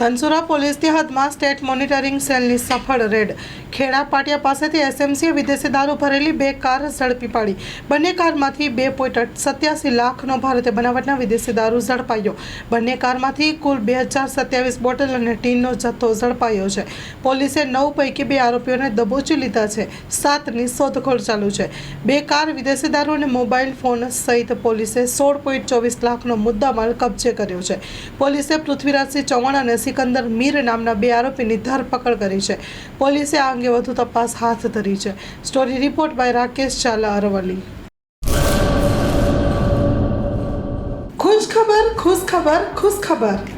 ધનસુરા પોલીસની હદમાં state monitoring સેલની સફળ રેડ. ખેડા પાટિયા પાસેથી એસએમસીએ વિદેશી દારૂ ભરેલી બે કાર ઝડપી પાડી. બંને કારમાંથી બે પોઈન્ટ સત્યાસી લાખનો ભારતે બનાવટના વિદેશી દારૂ ઝડપાયો. બંને કારમાંથી કુલ બે હજાર સત્યાવીસ બોટલ અને ટીનનો જથ્થો ઝડપાયો છે. પોલીસે નવ પૈકી બે આરોપીઓને દબોચી લીધા છે. સાતની શોધખોળ ચાલુ છે. બે કાર વિદેશી દારૂ અને મોબાઈલ ફોન સહિત પોલીસે સોળ પોઈન્ટ ચોવીસ લાખનો મુદ્દામાલ કબજે કર્યો છે. પોલીસે પૃથ્વીરાજસિંહ ચૌહાણ અને સિકંદર મીર નામના બે આરોપીની ધરપકડ કરી છે. પોલીસે આ અંગે વધુ તપાસ હાથ ધરી છે. Story report by Rakesh Chala Aravalli ખુશ ખબર ખુશ ખબર ખુશ ખબર